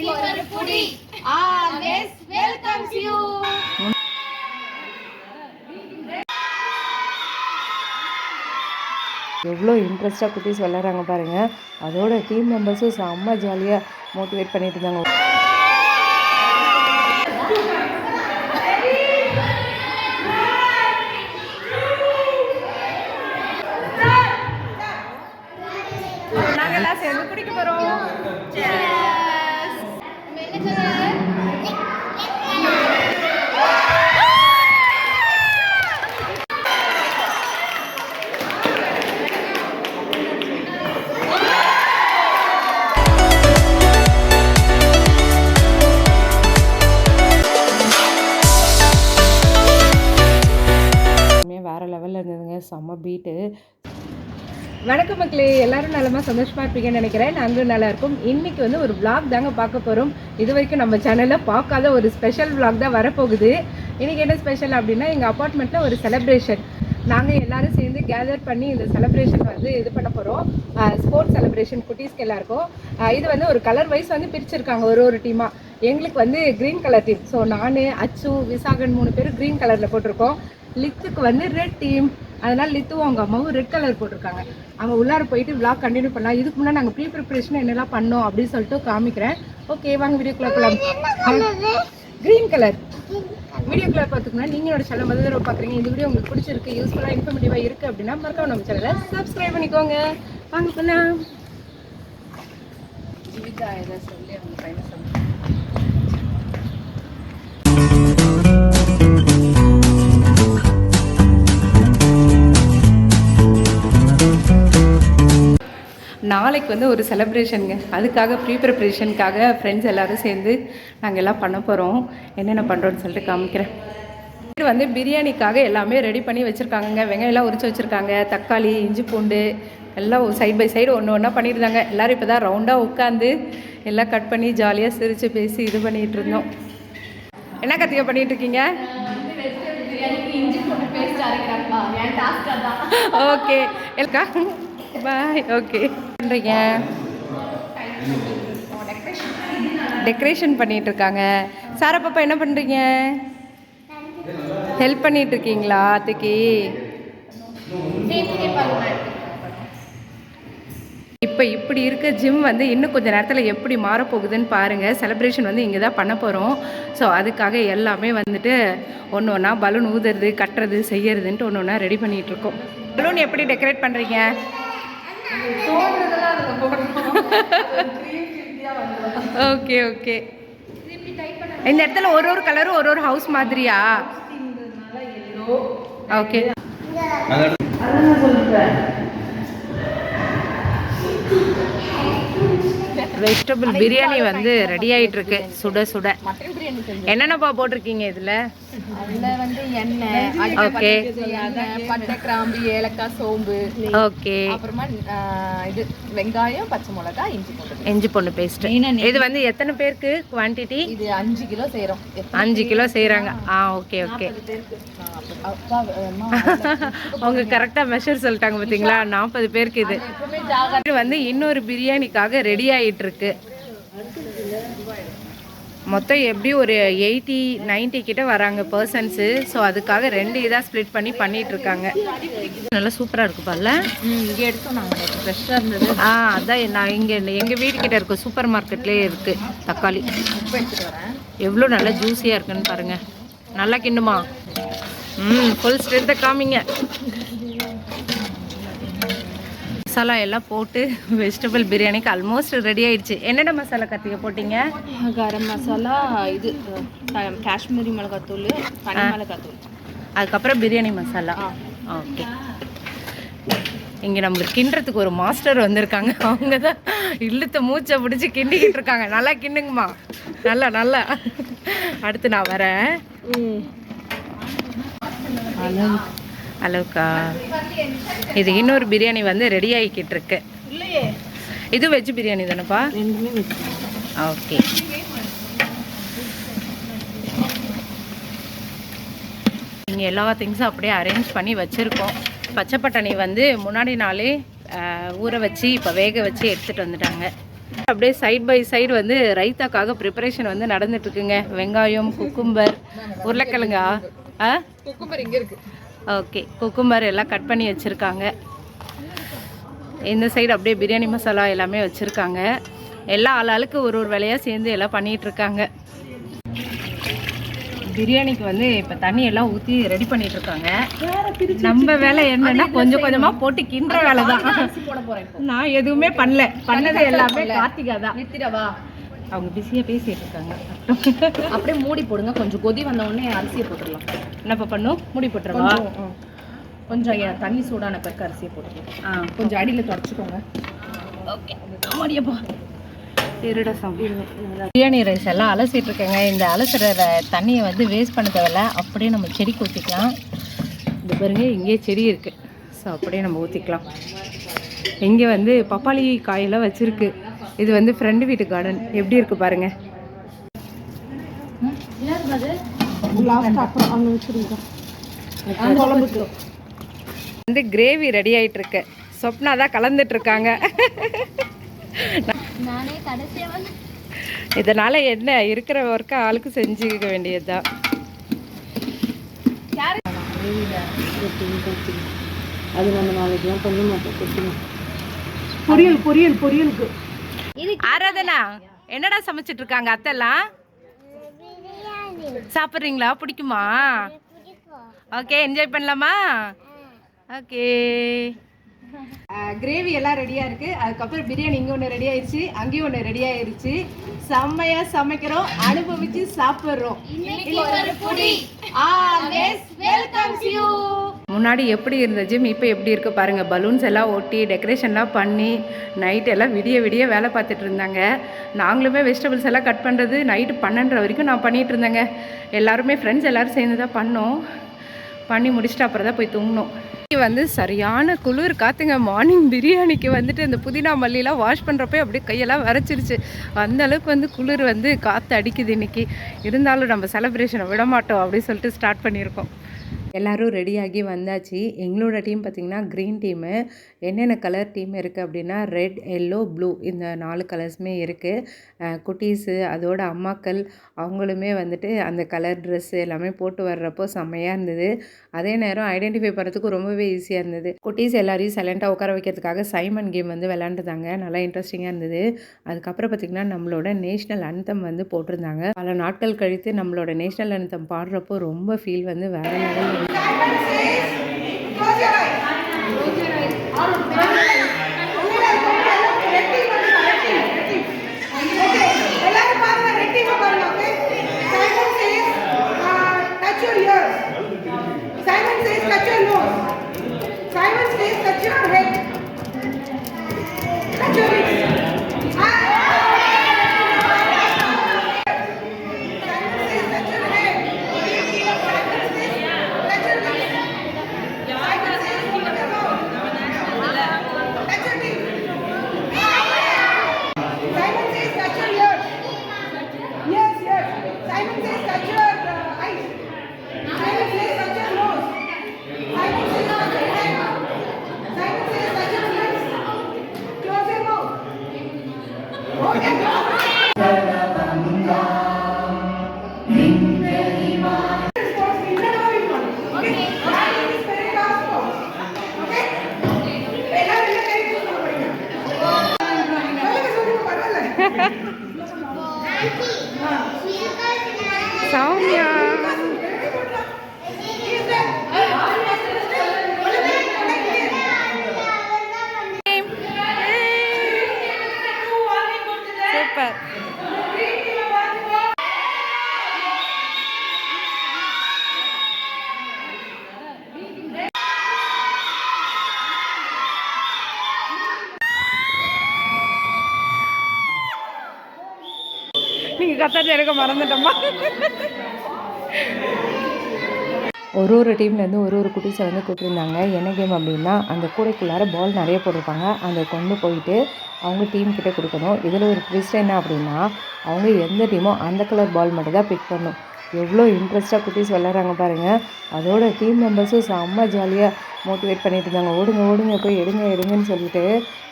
புடி always welcomes you எவ்வளோ இன்ட்ரெஸ்டாக குட்டீஸ் விளையாடுறாங்க பாருங்கள் அதோட டீம் மெம்பர்ஸும் செம்ம ஜாலியாக மோட்டிவேட் பண்ணிட்டு இருந்தாங்க. லெவலில் இருந்ததுங்க. செம்ம பீட்டு வணக்கம் மக்களே. எல்லாரும் நலமா சந்தோஷமாக இருப்பீங்கன்னு நினைக்கிறேன். நாங்களும் நல்லா இருக்கும். இன்னைக்கு வந்து ஒரு விளாக் தாங்க பார்க்க போகிறோம் இது வரைக்கும் நம்ம சேனலில் பார்க்காத ஒரு ஸ்பெஷல் விளாக் தான் வரப்போகுது. இன்றைக்கி என்ன ஸ்பெஷல் அப்படின்னா எங்கள் அப்பார்ட்மெண்ட்டில் ஒரு செலப்ரேஷன் நாங்கள் எல்லாரும் சேர்ந்து கேதர் பண்ணி இந்த செலப்ரேஷன் வந்து இது பண்ண போகிறோம் ஸ்போர்ட்ஸ் செலப்ரேஷன் குட்டீஸ்க்கு எல்லாருக்கும். இது வந்து ஒரு கலர் வைஸ் வந்து பிரிச்சிருக்காங்க ஒரு ஒரு டீமாக எங்களுக்கு வந்து க்ரீன் கலர் டீம் ஸோ நான் அச்சு விசாகன் மூணு பேரும் க்ரீன் கலரில் போட்டிருக்கோம். லித்துக்கு வந்து ரெட் டீம் அதனால லித்துவும் அவங்க அம்மாவும் ரெட் கலர் போட்டிருக்காங்க. அவங்க உள்ளார போயிட்டு vlog கண்டினியூ பண்ணலாம். இதுக்கு முன்னாடி நாங்கள் ப்ரீ ப்ரிப்பரேஷன் என்னெல்லாம் பண்ணோம் அப்படின்னு சொல்லிட்டு காமிக்கிறேன். ஓகே வாங்க வீடியோக்குள்ள போகலாம் க்ரீன் கலர் வீடியோ கலர் பார்த்துக்கணும் நீங்கள் என்னோட சேனல் முதல் தடவை பார்க்குறீங்க இந்த வீடியோ உங்களுக்கு பிடிச்சிருக்கு யூஸ்ஃபுல்லாக இன்ஃபர்மேட்டிவாக இருக்குது அப்படின்னா மறக்காம நம்ம சேனலை சப்ஸ்கிரைப் பண்ணிக்கோங்க. வாங்க போகலாம் ஜீவிதா எதை சொல்லி அவங்க பையனை நாளைக்கு வந்து ஒரு செலிப்ரேஷனுங்க அதுக்காக ப்ரீ ப்ரிப்ரேஷனுக்காக ஃப்ரெண்ட்ஸ் எல்லாரும் சேர்ந்து நாங்கள் எல்லாம் பண்ண போகிறோம் என்னென்ன பண்ணுறோன்னு சொல்லிட்டு காமிக்கிறேன். இது வந்து பிரியாணிக்காக எல்லாமே ரெடி பண்ணி வச்சுருக்காங்கங்க. வெங்காயம்லாம் உரிச்சு வச்சுருக்காங்க. தக்காளி இஞ்சி பூண்டு எல்லாம் சைடு பை சைடு ஒன்று ஒன்றா பண்ணியிருந்தாங்க. எல்லோரும் இப்போ தான் ரவுண்டாக உட்காந்து எல்லாம் கட் பண்ணி ஜாலியாக சிரித்து பேசி இது பண்ணிகிட்டு இருந்தோம். என்ன பண்ணிகிட்டு இருக்கீங்க? டாஸ்க் அதான். ஓகே எல்கா பாய் ஓகே பண்ணுறீங்க டெக்கரேஷன் பண்ணிட்டு இருக்காங்க சாரா பாப்பா என்ன பண்ணுறீங்க ஹெல்ப் பண்ணிட்டு இருக்கீங்களா அத்தைக்கு? இப்போ இப்படி இருக்க ஜிம் வந்து இன்னும் கொஞ்சம் நேரத்தில் எப்படி மாறப்போகுதுன்னு பாருங்கள் செலிப்ரேஷன் வந்து இங்கே தான் பண்ண போகிறோம் ஸோ அதுக்காக எல்லாமே வந்துட்டு ஒன்று ஒன்றா பலூன் ஊதுறது கட்டுறது செய்யறதுன்ட்டு ஒன்று ஒன்றா ரெடி பண்ணிகிட்டு இருக்கோம் பலூன் எப்படி டெக்கரேட் பண்ணுறீங்க ஓகே ஓகே. இந்த இடத்துல ஒரு ஒரு கலரும் ஒரு ஒரு ஹவுஸ் மாதிரியா? ஓகே. வெஜிடபிள் பிரியாணி வந்து ரெடி ஆயிட்டு இருக்கு சுட சுட. என்னென்னப்பா போட்டிருக்கீங்க இதுல? வந்து எண்ணெய் ஓகே. பட்டை கிராம்பு ஏலக்காய் சோம்பு ஓகே. அப்புறமா இது வெங்காயம் பச்சை மிளகாய் இஞ்சி போட்டு இஞ்சி பொண்ணு பேஸ்ட் இது வந்து எத்தனை பேருக்கு குவான்டிட்டி இது அஞ்சு கிலோ செய்யறோம் அஞ்சு கிலோ செய்கிறாங்க ஆ ஓகே ஓகே. அவங்க கரெக்டாக மெஷர் சொல்லிட்டாங்க பார்த்தீங்களா நாற்பது பேருக்கு இது. வந்து இன்னொரு பிரியாணிக்காக ரெடி ஆயிட்டு இருக்கு. மொத்தம் எப்படி ஒரு எயிட்டி 90 கிட்ட வராங்க பர்சன்ஸு ஸோ அதுக்காக ரெண்டு இதாக ஸ்ப்ளிட் பண்ணி பண்ணிட்டு இருக்காங்க. நல்லா சூப்பராக இருக்கு பால்ல இங்க எடுத்தோம் நாங்க. ஃப்ரெஷ்ஷாக இருந்தது. ஆ அதான் நான் இங்கே எங்கள் வீடு கிட்ட இருக்கு. சூப்பர் மார்க்கெட்லேயே இருக்கு தக்காளி. எவ்வளோ நல்லா ஜூஸியாக இருக்குன்னு பாருங்க. நல்லா கிண்டுமா? ம் ஃபுல் ஸ்ட்ரென்த்தை காமிங்க. மசாலா எல்லாம் போட்டு வெஜிடபிள் பிரியாணிக்கு ஆல்மோஸ்ட் ரெடி ஆயிடுச்சு. என்னென்ன மசாலா கத்திரிக்க போட்டீங்க? கரம் மசாலா இது காஷ்மீரி மிளகாத்தூள் தனி மிளகாத்தூள். அதுக்கப்புறம் பிரியாணி மசாலா. ஓகே. இங்கே நம்மளுக்கு கிண்டுறதுக்கு ஒரு மாஸ்டர் வந்திருக்காங்க. அவங்க தான் இழுத்த மூச்சை பிடிச்சி கிண்டிக்கிட்டு இருக்காங்க. நல்லா கிண்டுங்கம்மா. நல்லா நல்லா. அடுத்து நான் வரேன். அளவுக்கா? இது இன்னொரு பிரியாணி வந்து ரெடி ஆகிக்கிட்டு இருக்கு இது வெஜ் பிரியாணி தானேப்பா? ஓகே. இங்கே எல்லா திங்ஸும் அப்படியே அரேஞ்ச் பண்ணி வச்சுருக்கோம். பச்சை பட்டாணி வந்து முன்னாடி நாளே ஊற வச்சு இப்போ வேக வச்சு எடுத்துகிட்டு வந்துட்டாங்க. அப்படியே சைட் பை சைடு வந்து ரைத்தாக்காக ப்ரிப்பரேஷன் வந்து நடந்துட்டுருக்குங்க வெங்காயம் குக்கும்பர் உருளைக்கிழங்கா ஆ? குக்கும்பர் இங்கே இருக்கு. ஓகே குக்கும்பர் எல்லாம் கட் பண்ணி வச்சுருக்காங்க. இந்த சைடு அப்படியே பிரியாணி மசாலா எல்லாமே வச்சுருக்காங்க. எல்லா ஆளாளுக்கு ஒரு ஒரு வேலையாக சேர்ந்து எல்லாம் பண்ணிகிட்ருக்காங்க பிரியாணிக்கு வந்து இப்போ தண்ணி எல்லாம் ஊற்றி ரெடி பண்ணிட்டு இருக்காங்க. நம்ம வேலை என்னன்னா கொஞ்சம் கொஞ்சமாக போட்டு கிண்டுற வேலை தான் போட நான் எதுவுமே பண்ணல. பண்ணது எல்லாமே கார்த்திகா தான். நிறுத்திடவா அவங்க பிஸியாக பேசிட்டு இருக்காங்க. அப்படியே மூடி போடுங்க. கொஞ்சம் கொதி வந்த உடனே அரிசியை போட்டுடலாம். என்னப்பா பண்ணும் மூடி போட்டுருவா கொஞ்சம் தண்ணி சூடான பிறகு அரிசியை போட்டுக்கலாம். ஆ கொஞ்சம் அடியில் தொடச்சிக்கோங்க. ஓகே. மாடியப்பா பிரியாணி ரைஸ் எல்லாம் அலசிட்டு இருக்கேங்க. இந்த அலசுற தண்ணியை வந்து வேஸ்ட் பண்ண தேவையில்ல. அப்படியே நம்ம செடிக்கு ஊற்றிக்கலாம் இந்த பாருங்க இங்கேயே செடி இருக்கு. ஸோ அப்படியே நம்ம ஊற்றிக்கலாம் இங்கே வந்து பப்பாளி காயெல்லாம் வச்சிருக்கு. இது வந்து ஃப்ரெண்டு வீட்டு கார்டன் எப்படி இருக்கு பாருங்க. வந்து கிரேவி ரெடி ஆயிட்டு இருக்கு. சொப்னா தான் கலந்துட்டு இருக்காங்க. நானே கடைசியாக வந்து இதனால என்ன இருக்கிற ஒர்க்கை ஆளுக்கு செஞ்சுக்க வேண்டியதுதான். அது நம்ம மாட்டோம் கொடுத்துருவோம் பொரியல் பொரியல் பொரியலுக்கு. ஆராதனா என்னடா சமைச்சிட்டு இருக்காங்க அத்தெல்லாம் சாப்பிட்றீங்களா? பிடிக்குமா? ஓகே என்ஜாய் பண்ணலாமா? ஓகே கிரேவி எல்லாம் ரெடியாக இருக்குது அதுக்கப்புறம் பிரியாணி இங்கே ஒன்று ரெடி ஆயிடுச்சு அங்கேயும் ஒன்று ரெடி ஆயிடுச்சு செம்மையாக சமைக்கிறோம் அனுபவிச்சு சாப்பிட்றோம். முன்னாடி எப்படி இருந்த ஜிம் இப்போ எப்படி இருக்குது பாருங்கள் பலூன்ஸ் எல்லாம் ஒட்டி டெக்கரேஷன்லாம் பண்ணி நைட் எல்லாம் விடிய விடிய வேலை பார்த்துட்டு இருந்தாங்க. நாங்களுமே வெஜிடபிள்ஸ் எல்லாம் கட் பண்ணுறது நைட்டு பன்னெண்டரை வரைக்கும் நான் பண்ணிகிட்டு இருந்தேங்க. எல்லாருமே ஃப்ரெண்ட்ஸ் எல்லோரும் சேர்ந்து தான் பண்ணோம். பண்ணி முடிச்சுட்டு அப்புறம் தான் போய் தூங்கினோம். வந்து சரியான குளிர் காத்துங்க. மார்னிங் பிரியாணிக்கு வந்துட்டு இந்த புதினா மல்லிலாம் வாஷ் பண்ணுறப்ப அப்படியே கையெல்லாம் வரைச்சிருச்சு. அந்த அளவுக்கு வந்து குளிர் வந்து காற்று அடிக்குது இன்னைக்கு. இருந்தாலும் நம்ம செலப்ரேஷனை விட மாட்டோம் அப்படின்னு சொல்லிட்டு ஸ்டார்ட் பண்ணியிருக்கோம். எல்லோரும் ரெடியாகி வந்தாச்சு. எங்களோட டீம் பார்த்திங்கன்னா க்ரீன் டீமு என்னென்ன கலர் டீம் இருக்குது அப்படின்னா ரெட் எல்லோ ப்ளூ இந்த நாலு கலர்ஸுமே இருக்குது குட்டீஸு அதோட அம்மாக்கள் அவங்களுமே வந்துட்டு அந்த கலர் ட்ரெஸ்ஸு எல்லாமே போட்டு வர்றப்போ செம்மையாக இருந்தது. அதே நேரம் ஐடென்டிஃபை பண்ணுறதுக்கு ரொம்பவே ஈஸியாக இருந்தது. குட்டீஸ் எல்லாரையும் சைலண்ட்டாக உட்கார வைக்கிறதுக்காக சைமன் கேம் வந்து விளாண்டுதாங்க நல்லா இன்ட்ரெஸ்டிங்காக இருந்தது. அதுக்கப்புறம் பார்த்திங்கன்னா நம்மளோட நேஷ்னல் அனுத்தம் வந்து போட்டிருந்தாங்க. பல நாட்கள் கழித்து நம்மளோட நேஷ்னல் அனுத்தம் பாடுறப்போ ரொம்ப ஃபீல் வந்து வேற லெவலில் Diamond says, close your eyes. Close your eyes. 小描 கத்தாச்சு மறந்துட்டோமா? ஒரு ஒரு டீம்லேருந்து ஒரு ஒரு குட்டீஸை வந்து கூப்பிட்டுருந்தாங்க. என்ன கேம் அப்படின்னா அந்த கூடைக்குள்ளார பால் நிறைய போட்டிருப்பாங்க. அதை கொண்டு போயிட்டு அவங்க டீம் கிட்டே கொடுக்கணும். இதில் ஒரு ட்விஸ்ட் என்ன அப்படின்னா அவங்க எந்த டீமோ அந்த கலர் பால் மட்டும் தான் பிக் பண்ணும் எவ்வளோ இன்ட்ரெஸ்ட்டாக குட்டீஸ் விளாட்றாங்க பாருங்கள் அதோட டீம் மெம்பர்ஸும் செம்ம ஜாலியாக மோட்டிவேட் பண்ணிட்டு இருந்தாங்க. ஓடுங்க ஓடுங்க போய் எடுங்க எடுங்கன்னு சொல்லிட்டு.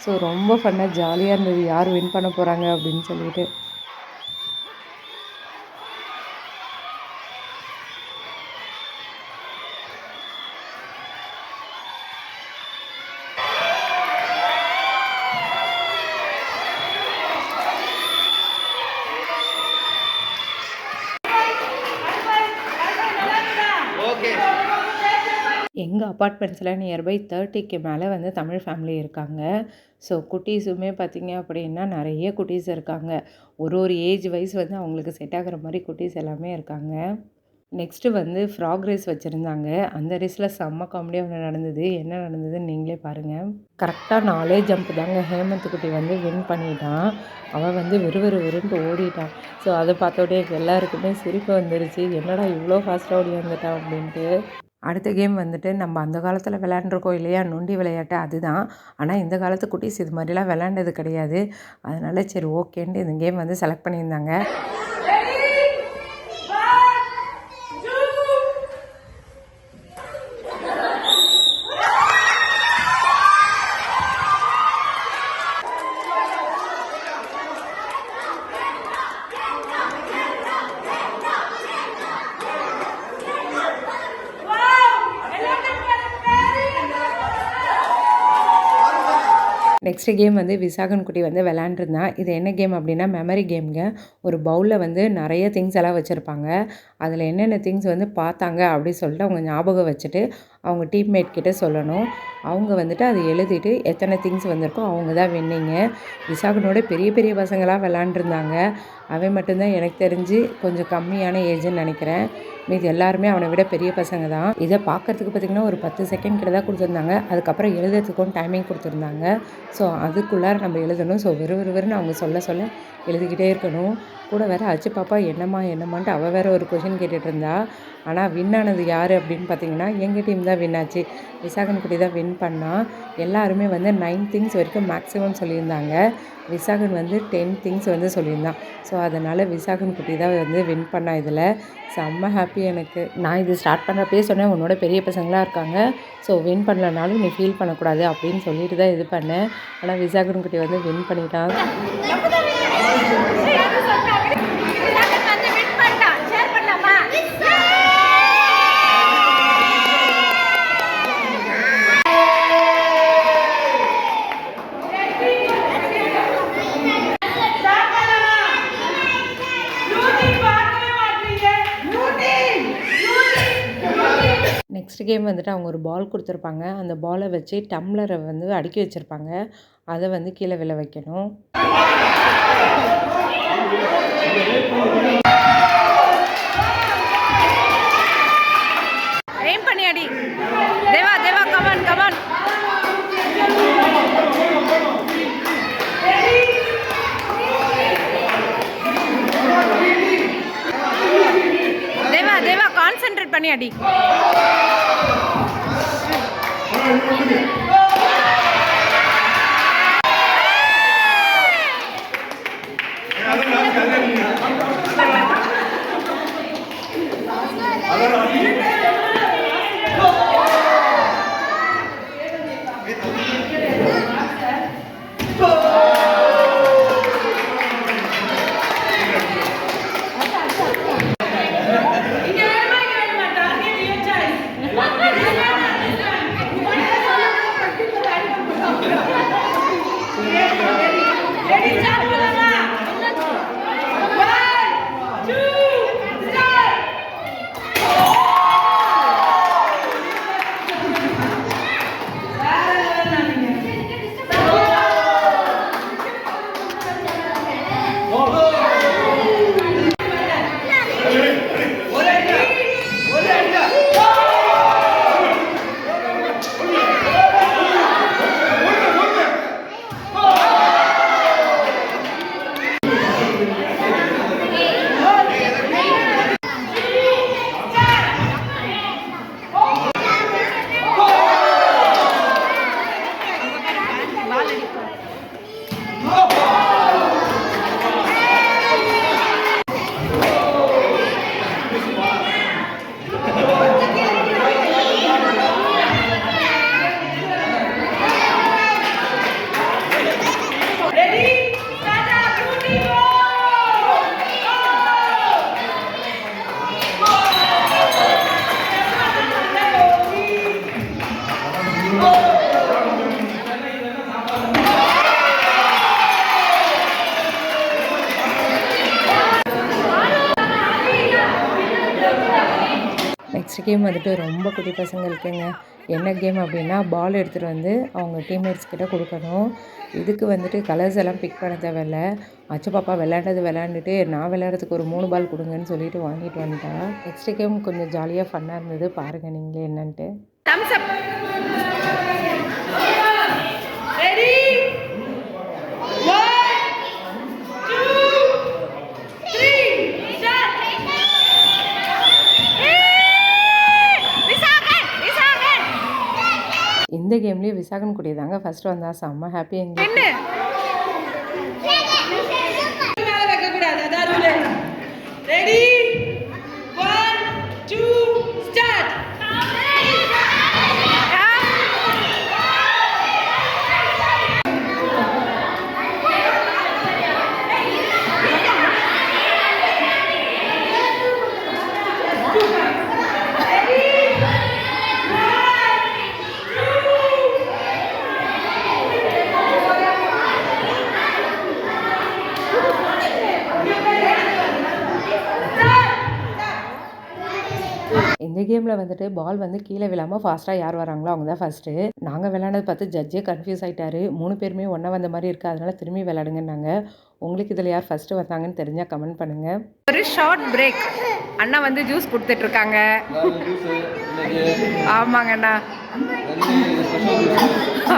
ஸோ ரொம்ப ஃபன்னாக ஜாலியாக இருந்தது. யார் வின் பண்ண போகிறாங்க அப்படின்னு சொல்லிட்டு எங்கள் அப்பார்ட்மெண்ட்ஸில் நியர்பை தேர்ட்டிக்கு மேலே வந்து தமிழ் ஃபேமிலி இருக்காங்க. ஸோ குட்டீஸுமே பார்த்திங்க அப்படின்னா நிறைய குட்டீஸ் இருக்காங்க. ஒரு ஒரு ஏஜ் வைஸ் வந்து அவங்களுக்கு செட் ஆகிற மாதிரி குட்டீஸ் எல்லாமே இருக்காங்க. நெக்ஸ்ட்டு வந்து ஃப்ராக் ரேஸ் வச்சுருந்தாங்க. அந்த ரேஸில் செம்ம காமெடியாக ஒன்று நடந்தது. என்ன நடந்ததுன்னு நீங்களே பாருங்கள் கரெக்டாக நாலே ஜம்ப் தாங்க. ஹேமந்த் குட்டி வந்து வின் பண்ணிட்டான் அவன் வந்து விறுவிறு விறுன்ட்டு ஓடிட்டான் ஸோ அதை பார்த்தோடே எல்லாருக்குமே சிரிப்பு வந்துருச்சு. என்னடா இவ்வளோ ஃபாஸ்ட்டாக ஓடி வந்துட்டான் அப்படின்ட்டு. அடுத்த கேம் வந்துட்டு நம்ம அந்த காலத்தில் விளையாண்டுருக்கோம் இல்லையா? நொண்டி விளையாட்டு அதுதான். ஆனால் இந்த காலத்து குட்டீஸ் இது மாதிரிலாம் விளையாண்டது கிடையாது. அதனால சரி ஓகேன்ட்டு இந்த கேம் வந்து செலக்ட் பண்ணியிருந்தாங்க. நெக்ஸ்ட் கேம் வந்து விசாகன் குட்டி வந்து விளாண்டுருந்தான் இது என்ன கேம் அப்படின்னா மெமரி கேம்ங்க ஒரு பவுலில் வந்து நிறைய திங்ஸ் எல்லாம் வச்சுருப்பாங்க. அதில் என்னென்ன திங்ஸ் வந்து பார்த்தாங்க அப்படின்னு சொல்லிட்டு அவங்க ஞாபகம் வச்சுட்டு அவங்க டீம்மேட் கிட்ட சொல்லணும். அவங்க வந்துட்டு அதை எழுதிட்டு எத்தனை திங்ஸ் வந்திருக்கோ அவங்க தான் வின்னிங்க விசாகனோட பெரிய பெரிய பசங்களாக விளாண்டுருந்தாங்க. அவன் மட்டும்தான் எனக்கு தெரிஞ்சு கொஞ்சம் கம்மியான ஏஜ்னு நினைக்கிறேன். மீதி எல்லாருமே அவனை விட பெரிய பசங்க தான். இதை பார்க்கறதுக்கு பார்த்திங்கன்னா ஒரு பத்து செகண்ட் கிட்ட தான் கொடுத்துருந்தாங்க. அதுக்கப்புறம் எழுதுறதுக்கும் டைமிங் கொடுத்துருந்தாங்க. ஸோ அதுக்குள்ளார நம்ம எழுதணும். ஸோ விறுவிறுவிறுன்னு அவங்க சொல்ல சொல்ல எழுதிக்கிட்டே இருக்கணும். கூட வேறு அச்சு பாப்பா என்னம்மா என்னம்மான்ட்டு அவள் வேறு ஒரு கொஷின் கேட்டுகிட்டு இருந்தா ஆனால் வின் ஆனது யார் அப்படின்னு பார்த்தீங்கன்னா எங்கள் டீம் தான் வின் ஆச்சு. விசாகன்குடி தான் வின் பண்ணா. எல்லாருமே வந்து நைன் திங்ஸ் வரைக்கும் மேக்ஸிமம் சொல்லியிருந்தாங்க. விசாகன் வந்து டென் திங்ஸ் வந்து சொல்லியிருந்தான். ஸோ அதனால் விசாகன் குட்டி தான் வந்து வின் பண்ணா இதில். செம்ம ஹாப்பி எனக்கு. நான் இது ஸ்டார்ட் பண்ணுறப்பே சொன்னேன் உன்னோட பெரிய பசங்களாக இருக்காங்க. ஸோ வின் பண்ணலனாலும் நீ ஃபீல் பண்ணக்கூடாது அப்படின்னு சொல்லிட்டு தான் இது பண்ணேன். ஆனால் விசாகன் குட்டி வந்து வின் பண்ணிட்டான். நெக்ஸ்ட் கேம் வந்துட்டு அவங்க ஒரு பால் கொடுத்துருப்பாங்க. அந்த பாலை வச்சு டம்ளரை வந்து அடுக்கி வச்சுருப்பாங்க. அதை வந்து கீழே விழ வைக்கணும். അടിക്കും 아! கேம் வந்துட்டு ரொம்ப குட்டி பசங்களுக்குங்க. என்ன கேம் அப்படின்னா பால் எடுத்துகிட்டு வந்து அவங்க டீம்மேட்ஸ் கிட்ட கொடுக்கணும். இதுக்கு வந்துட்டு கலர்ஸ் எல்லாம் பிக் பண்ண தேவையில்ல. அச்சு பாப்பா விளையாண்டது விளையாண்டுட்டு நான் விளையாடுறதுக்கு ஒரு மூணு பால் கொடுங்கன்னு சொல்லிட்டு வாங்கிட்டு வந்துட்டேன் நெக்ஸ்ட் கேம் கொஞ்சம் ஜாலியாக ஃபன்னாக இருந்தது. பாருங்கள் நீங்களே என்னன்ட்டு. இந்த கேம்லேயே விசாகன் குட்டி தாங்க. ஃபஸ்ட்டு வந்தா செம்ம ஹாப்பி எங்களுக்கு மேல வைக்க கூடாது அதான் rule ready one two start இந்த கேமில் வந்துட்டு பால் வந்து கீழே விழாமல் ஃபாஸ்ட்டாக யார் வராங்களோ அவங்க தான் ஃபஸ்ட்டு நாங்கள் விளையாண்டது பார்த்து ஜட்ஜே கன்ஃபியூஸ் ஆகிட்டாரு மூணு பேருமே ஒன்றா வந்த மாதிரி இருக்குது அதனால திரும்பி விளையாடுங்கன்னாங்க. உங்களுக்கு இதில் யார் ஃபஸ்ட்டு வந்தாங்கன்னு தெரிஞ்சால் கமெண்ட் பண்ணுங்கள் ஒரு ஷார்ட் பிரேக் அண்ணா வந்து ஜூஸ் கொடுத்துட்ருக்காங்க. ஆமாங்க அண்ணா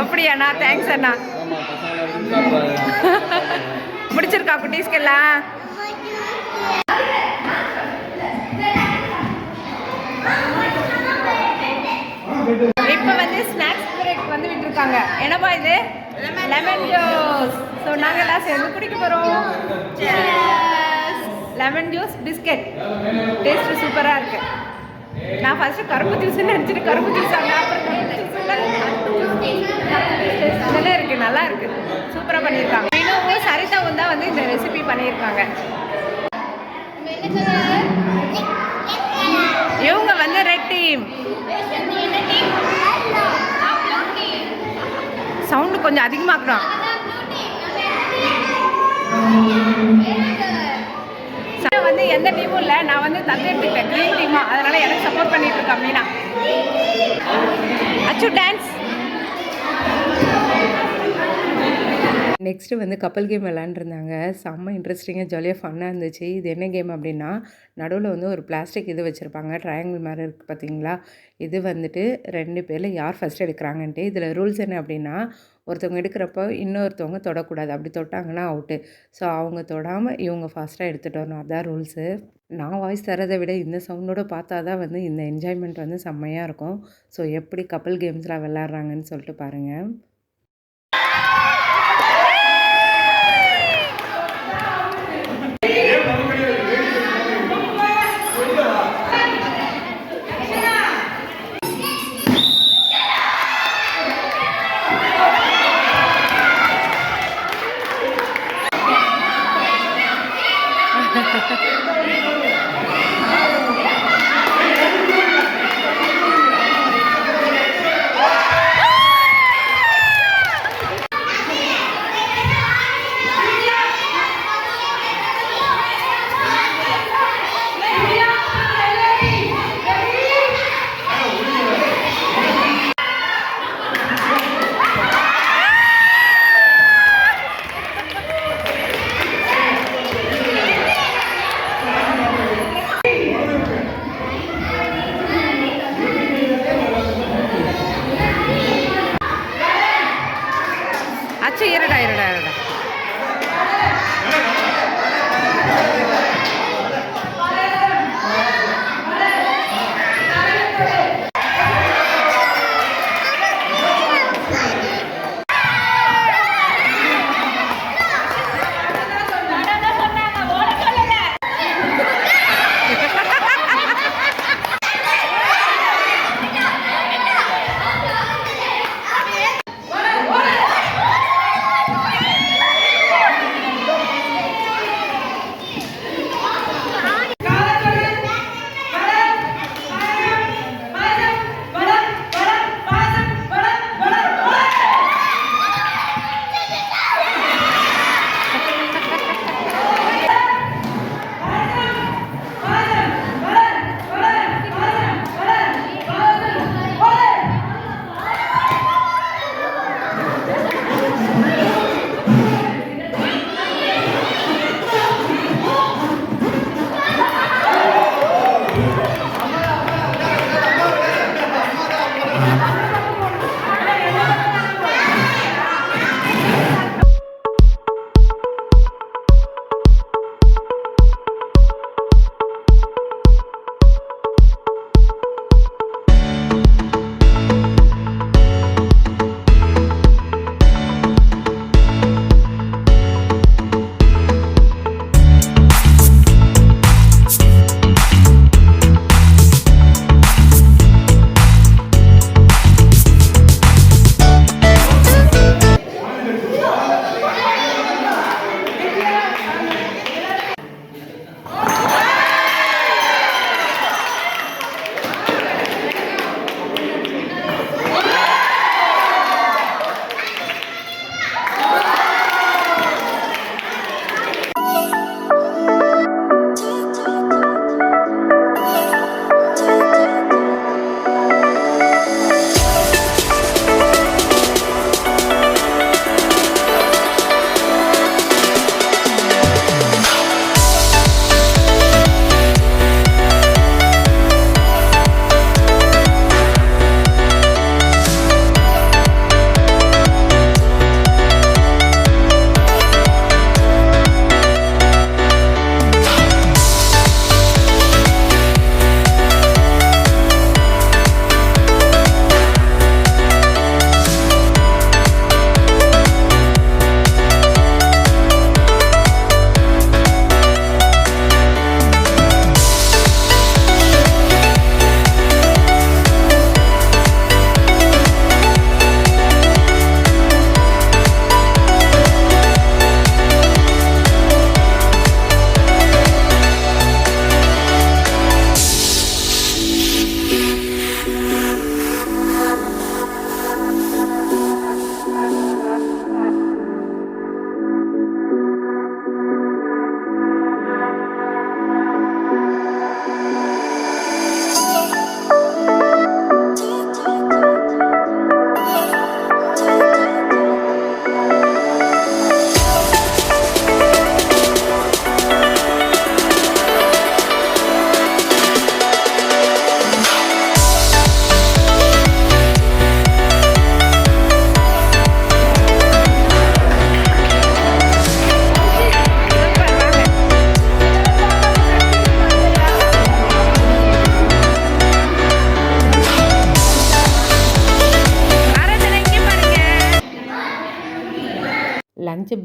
அப்படியாண்ணா? தேங்க்ஸ் அண்ணா. பிடிச்சிருக்கா குட்டீஸ்க்கெல்லாம் இப்போ வந்து ஸ்நாக்ஸ் பிரேக் வந்து விட்டுருக்காங்க. என்னப்பா இது? லெமன் ஜூஸ் ஸோ நாங்கள் எல்லாம் சேர்ந்து குடிக்க போகிறோம் லெமன் ஜூஸ் பிஸ்கெட் டேஸ்ட் சூப்பராக இருக்கு. நான் ஃபர்ஸ்ட் கரும்பு ஜூஸ் நினச்சிட்டு கரும்பு ஜூஸ் அதெல்லாம் இருக்கு நல்லா இருக்கு. சூப்பராக பண்ணியிருக்காங்க. வினோவும் சரிதாவும் தான் வந்து இந்த ரெசிபி பண்ணியிருக்காங்க. இவங்க வந்து ரெட் டீம் சவுண்டு கொஞ்சம் அதிகமாக்கணும் வந்து எந்த டீமும் இல்லை. நான் வந்து தத்து எடுத்துக்கிட்டேன் க்ரீன் டீமா அதனால எனக்கு சப்போர்ட் பண்ணிட்டு இருக்கேன் மீனா. அச்சு டான்ஸ் நெக்ஸ்ட்டு வந்து கப்பல் கேம் விளாண்டுருந்தாங்க செம்ம இன்ட்ரெஸ்டிங்காக ஜாலியாக ஃபன்னாக இருந்துச்சு. இது என்ன கேம் அப்படின்னா நடுவில் வந்து ஒரு பிளாஸ்டிக் இது வச்சுருப்பாங்க. ட்ரையாங்கிள் மாதிரி இருக்குது பார்த்தீங்களா? இது வந்துட்டு ரெண்டு பேரில் யார் ஃபஸ்ட் எடுக்கிறாங்கன்ட்டு இதில் ரூல்ஸ் என்ன அப்படின்னா ஒருத்தவங்க எடுக்கிறப்போ இன்னொருத்தவங்க தொடக்கூடாது. அப்படி தொட்டாங்கன்னா அவுட்டு ஸோ அவங்க தொடாமல் இவங்க ஃபாஸ்ட்டாக எடுத்துகிட்டு வரணும். அதான் ரூல்ஸு நான் வாய்ஸ் தரதை விட இந்த சவுண்டோட பார்த்தா தான் வந்து இந்த என்ஜாய்மெண்ட் வந்து செம்மையாக இருக்கும். ஸோ எப்படி கப்பல் கேம்ஸ்லாம் விளாட்றாங்கன்னு சொல்லிட்டு பாருங்கள்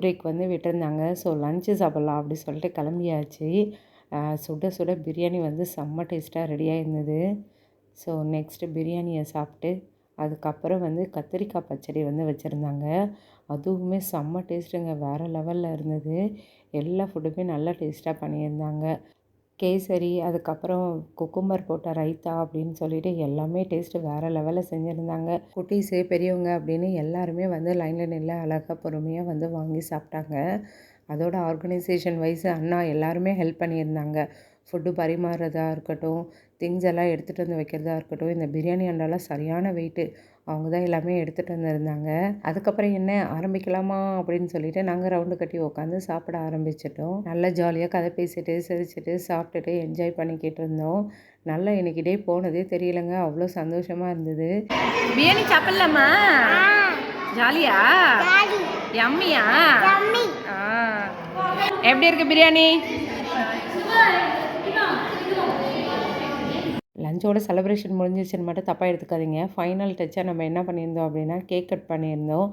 பிரேக் வந்து விட்டுருந்தாங்க. ஸோ லஞ்சு சாப்பிட்லாம் அப்படி சொல்லிட்டு கிளம்பியாச்சு. சுட சுட பிரியாணி வந்து செம்ம டேஸ்ட்டாக ரெடியாக இருந்தது ஸோ நெக்ஸ்ட்டு பிரியாணியை சாப்பிட்டு அதுக்கப்புறம் வந்து கத்திரிக்காய் பச்சடி வந்து வச்சுருந்தாங்க. அதுவுமே செம்ம டேஸ்ட்டுங்க வேறு லெவலில் இருந்தது. எல்லா ஃபுட்டுமே நல்லா டேஸ்ட்டாக பண்ணியிருந்தாங்க. கேசரி அதுக்கப்புறம் குக்கும்பர் போட்ட ரைத்தா அப்படின்னு சொல்லிட்டு எல்லாமே டேஸ்ட்டு வேறு லெவலில் செஞ்சுருந்தாங்க. குட்டீஸு பெரியவங்க அப்படின்னு எல்லாருமே வந்து லைனில் நில்ல அழகாக பொறுமையாக வந்து வாங்கி சாப்பிட்டாங்க. அதோட ஆர்கனைசேஷன் வைஸ் அண்ணா எல்லாருமே ஹெல்ப் பண்ணியிருந்தாங்க. ஃபுட்டு பரிமாறுறதா இருக்கட்டும் திங்ஸ் எல்லாம் எடுத்துகிட்டு வந்து வைக்கிறதா இருக்கட்டும் இந்த பிரியாணி அண்டாலாம் சரியான வெயிட்டு அவங்க தான் எல்லாமே எடுத்துகிட்டு வந்திருந்தாங்க. அதுக்கப்புறம் என்ன ஆரம்பிக்கலாமா அப்படின்னு சொல்லிட்டு நாங்கள் ரவுண்டு கட்டி உட்காந்து சாப்பிட ஆரம்பிச்சிட்டோம். நல்லா ஜாலியாக கதை பேசிட்டு சிரிச்சிட்டு சாப்பிட்டுட்டு என்ஜாய் பண்ணிக்கிட்டு இருந்தோம். நல்லா இன்னைக்கு டே போனதே தெரியலங்க. அவ்வளோ சந்தோஷமாக இருந்தது. பிரியாணி சாப்பிடலாமா? ஜாலியா யம்மியா ஆ. எப்படி இருக்கு பிரியாணி? லஞ்சோட செலிப்ரேஷன் முடிஞ்சிச்சுன்னு மட்டும் தப்பாக எடுத்துக்காதீங்க. ஃபைனல் டச்சாக நம்ம என்ன பண்ணியிருந்தோம் அப்படின்னா கேக் கட் பண்ணியிருந்தோம்.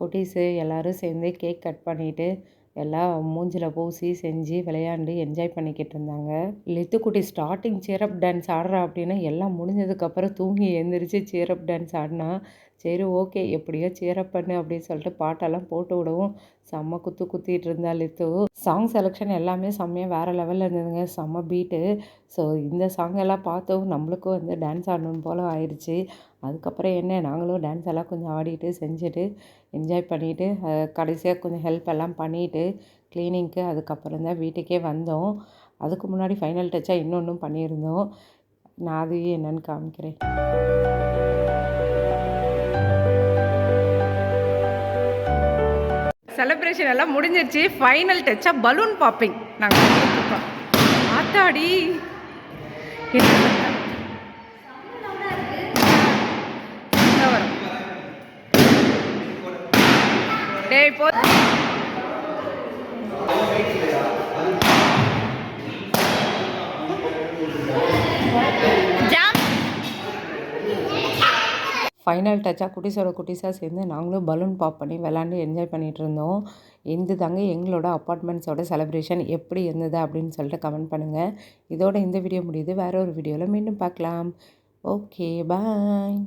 குட்டீஸு எல்லோரும் சேர்ந்து கேக் கட் பண்ணிவிட்டு எல்லாம் மூஞ்சில் பூசி செஞ்சு விளையாண்டு என்ஜாய் பண்ணிக்கிட்டு இருந்தாங்க. லித்து குட்டி ஸ்டார்டிங் சேரப் டான்ஸ் ஆடுறா அப்படின்னா எல்லாம் முடிஞ்சதுக்கப்புறம் தூங்கி எழுந்திரிச்சு சேரப் டான்ஸ் ஆடினா சரி ஓகே எப்படியோ சேரப் பண்ணு அப்படின்னு சொல்லிட்டு பாட்டெல்லாம் போட்டு விடவும் செம்ம குத்து குத்திட்டு இருந்தா லித்து. சாங் செலெக்ஷன் எல்லாமே செம்மையாக வேறு லெவலில் இருந்ததுங்க. செம்ம பீட்டு ஸோ இந்த சாங் எல்லாம் பார்த்தவும் நம்மளுக்கும் வந்து டான்ஸ் ஆடணும் போல் ஆயிடுச்சு அதுக்கப்புறம் என்ன நாங்களும் டான்ஸ் எல்லாம் கொஞ்சம் ஆடிட்டு செஞ்சுட்டு என்ஜாய் பண்ணிவிட்டு கடைசியாக கொஞ்சம் ஹெல்ப் எல்லாம் பண்ணிவிட்டு க்ளீனிங்க்கு அதுக்கப்புறம் தான் வீட்டுக்கே வந்தோம். அதுக்கு முன்னாடி ஃபைனல் டச்சாக இன்னொன்றும் பண்ணியிருந்தோம். நான் அதையும் என்னன்னு காமிக்கிறேன். செலப்ரேஷன் எல்லாம் முடிஞ்சிருச்சு. ஃபைனல் டச்சாக பலூன் பாப்பிங் நாங்கள் பண்ணிட்டுருக்கோம் ஆத்தாடி. டேய் போ. ஃபைனல் டச்சாக குட்டீஸோட குட்டீஸாக சேர்ந்து நாங்களும் பலூன் பாப் பண்ணி விளாண்டு என்ஜாய் பண்ணிகிட்டு இருந்தோம். இந்த தாங்க எங்களோட அப்பார்ட்மெண்ட்ஸோட செலிப்ரேஷன் எப்படி இருந்தது அப்படின்னு சொல்லிட்டு கமெண்ட் பண்ணுங்கள் இதோட இந்த வீடியோ முடியுது. வேற ஒரு வீடியோவில் மீண்டும் பார்க்கலாம். Okay bye